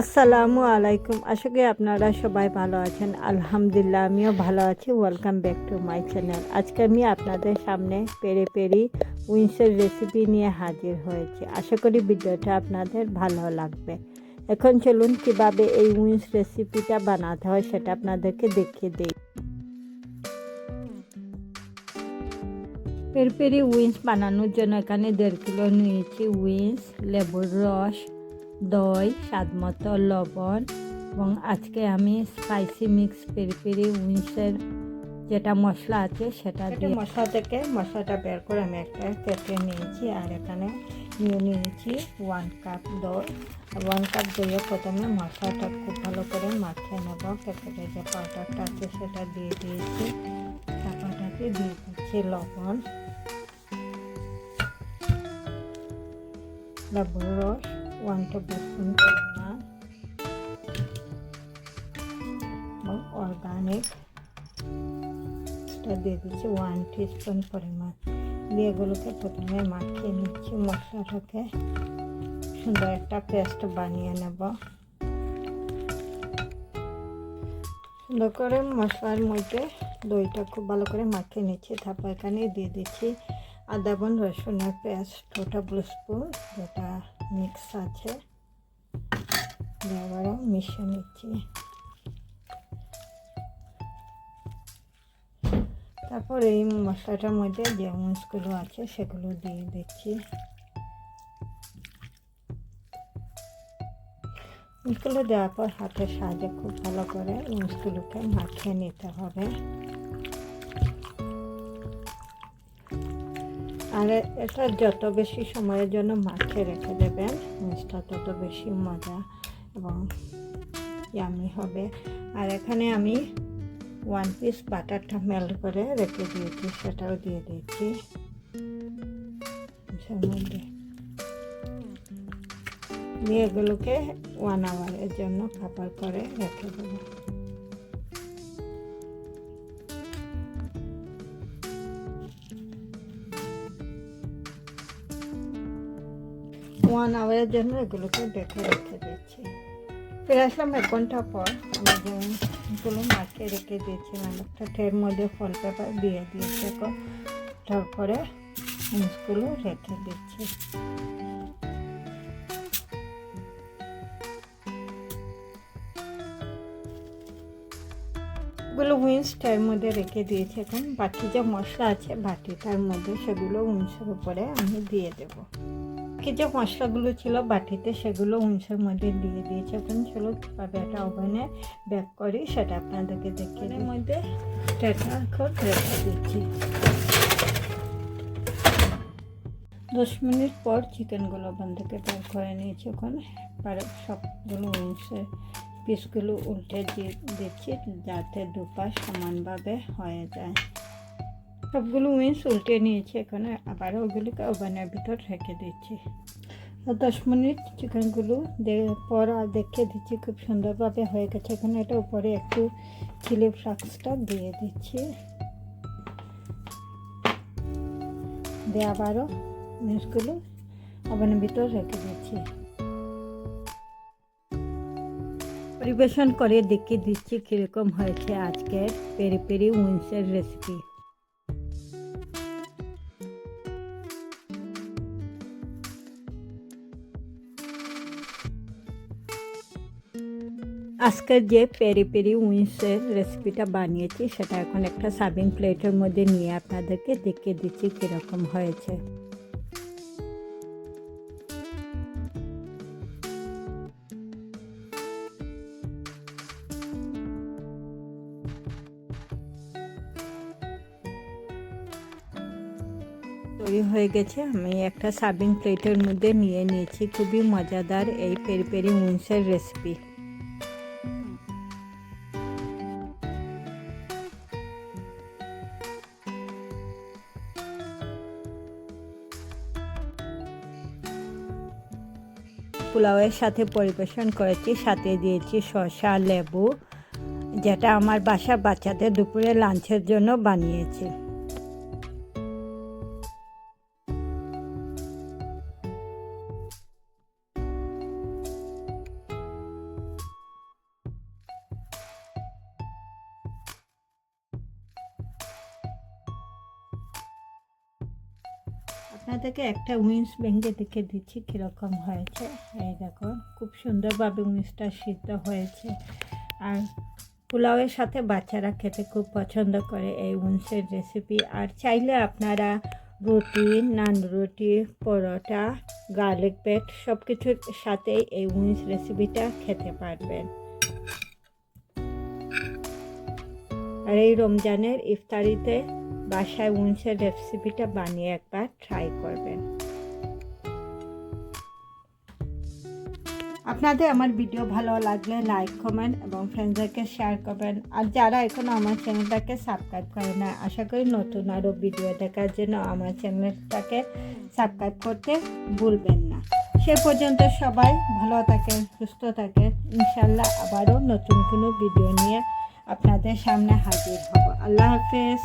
আসসালামু আলাইকুম। আশা করি আপনারা সবাই ভালো আছেন। আলহামদুলিল্লাহ, আমিও ভালো আছি। Welcome back to my channel আজকে আমি আপনাদের সামনে পেরে পেরি উইন্সের রেসিপি নিয়ে হাজির হয়েছি। আশা করি ভিডিওটা আপনাদের ভালো লাগবে। এখন চলুন কীভাবে এই উইন্স রেসিপিটা বানাতে হয় সেটা আপনাদেরকে দেখিয়ে দিই। পেরি পেরি উইন্স বানানোর জন্য এখানে দেড় কিলো নিয়েছি উইন্স লেবুর রস দই স্বাদমতো লবণ এবং আজকে আমি স্পাইসি মিক্স পেরি পেরি উইন্সের যেটা মশলা আছে সেটা দিয়ে মশলা থেকে মশলাটা বের করে আমি একটা কেটে নিয়েছি আর এখানে নিয়ে নিয়েছি ওয়ান কাপ দই। ওয়ান কাপ দইয়ে প্রথমে মশলাটা খুব ভালো করে মাখিয়ে নেব। প্যাকেটে যে পাউডারটা আছে সেটা দিয়ে দিয়েছি। তারপরটাতে দিয়ে দিচ্ছি লবণ। লেবুর রস। পরিমাণ এবং অর্গানিক এটা দিয়ে দিচ্ছি ওয়ান স্পুন পরিমাণ। দিয়ে এগুলোকে প্রথমে মাখিয়ে নিচ্ছি মশলাটাকে। সুন্দর একটা পেস্ট বানিয়ে নেব। সুন্দর করে মশলার মধ্যে দইটা খুব ভালো করে মাখিয়ে নিচ্ছি। তারপর এখানে দিয়ে দিচ্ছি আদা, বন রসুনের পেস্ট ওটা স্পুন যেটা মিক্স আছে। আবারও মিশিয়ে নিচ্ছি। তারপর এই মশলাটার মধ্যে যে উঁচগুলো আছে সেগুলো দিয়ে দিচ্ছি। উঁচগুলো দেওয়ার পর হাতের সাহায্যে খুব ভালো করে উঁচগুলোকে মাখিয়ে নিতে হবে। আর এটা যত বেশি সময়ের জন্য মাখিয়ে রেখে দেবেন মিষ্টা তত বেশি মজা এবং ইয়ামি হবে। আর এখানে আমি ওয়ান পিস বাটারটা মেল্ট করে রেখে দিয়েছি, সেটাও দিয়ে দিয়েছি মধ্যে দিয়ে এগুলোকে ওয়ান আওয়ারের জন্য খাবার করে রেখে দেবো। ওয়ান আওয়ারের জন্য এগুলোকে দেখে রেখে দিচ্ছি। ফিরে আসলাম এক ঘণ্টা পর। আমি যেগুলো মাখিয়ে রেখে দিয়েছিলাম একটা ট্রের মধ্যে ফল পেপার দিয়ে দিয়েছি তারপরে মুসগুলো রেখে দিচ্ছি। গুলো উইন্স ট্রের মধ্যে রেখে দিয়েছি এখন। বাকি যে মশলা আছে বাটিটার মধ্যে সেগুলো উইন্সের উপরে আমি দিয়ে দেবো। বাকি যে মশলাগুলো ছিল বাটিতে সেগুলো উঁচের মধ্যে দিয়ে দিয়েছি। এখন চলো কীভাবে একটা ওভেনে ব্যাক করি সেটা আপনাদেরকে দেখে এর মধ্যে সেটা এখন রেখে দিচ্ছি। দশ মিনিট পর চিকেনগুলো ওখান থেকে বের করে নিয়েছি ওখানে পরে সবগুলো উঁচের পিসগুলো উল্টে দিয়ে দিচ্ছি যাতে দুপাশ সমানভাবে হয়ে যায়। সবগুলো উইন্স উল্টে নিয়েছি এখানে আবার ওগুলিকে ওভেনের ভিতর রেখে দিচ্ছি। দশ মিনিট চিকেনগুলো পর দেখে দিচ্ছি, খুব সুন্দরভাবে হয়ে গেছে। এখানে এটা উপরে একটু চিলি ফ্লাক্সটা দিয়ে দিচ্ছি। দিয়ে আবারও উইন্সগুলো ওভেনের ভিতর রেখে দিচ্ছি। পরিবেশন করে দেখিয়ে দিচ্ছি কীরকম হয়েছে আজকের পেরি পেরি উইন্সের রেসিপি। আজকের যে পেরি পেরি উইন্সের রেসিপিটা বানিয়েছি, সেটা এখন একটা সার্ভিং প্লেটের মধ্যে নিয়ে আপনাদেরকে দেখিয়ে দিচ্ছি কীরকম হয়েছে। তৈরি হয়ে গেছে, আমি একটা সার্ভিং প্লেটের মধ্যে নিয়ে নিয়েছি, খুবই মজাদার এই পেরি পেরি উইন্সের রেসিপি। পোলাওয়ের সাথে পরিবেশন করেছি, সাথে দিয়েছি শসা, লেবু, যেটা আমার বাসার বাচ্চাদের দুপুরে লাঞ্চের জন্য বানিয়েছি। আপনাদেরকে একটা উইন্স ভেঙে দেখে দিচ্ছি কীরকম হয়েছে। এই দেখো, খুব সুন্দরভাবে উইন্সটা সিদ্ধ হয়েছে। আর পোলাওয়ের সাথে বাচ্চারা খেতে খুব পছন্দ করে এই উইন্সের রেসিপি আর চাইলে আপনারা রুটি, নান রুটি, পরোটা গার্লিক ব্রেড সব কিছুর সাথেই এই উইন্স রেসিপিটা খেতে পারবেন। আর এই রমজানের ইফতারিতে বাসায় উইন্সের রেসিপিটা বানিয়ে একবার ট্রাই করবেন। আপনাদের আমার ভিডিও ভালো লাগলে লাইক কমেন্ট এবং ফ্রেন্ডসদেরকে শেয়ার করবেন। আর যারা এখনও আমার চ্যানেলটাকে সাবস্ক্রাইব করে না আশা করি নতুন আরও ভিডিও দেখার জন্য আমার চ্যানেলটাকে সাবস্ক্রাইব করতে ভুলবেন না। সে পর্যন্ত সবাই ভালো থাকেন, সুস্থ থাকেন। ইনশাল্লাহ আবারও নতুন কোনো ভিডিও নিয়ে আপনাদের সামনে হাজির হব। আল্লাহ হাফেজ।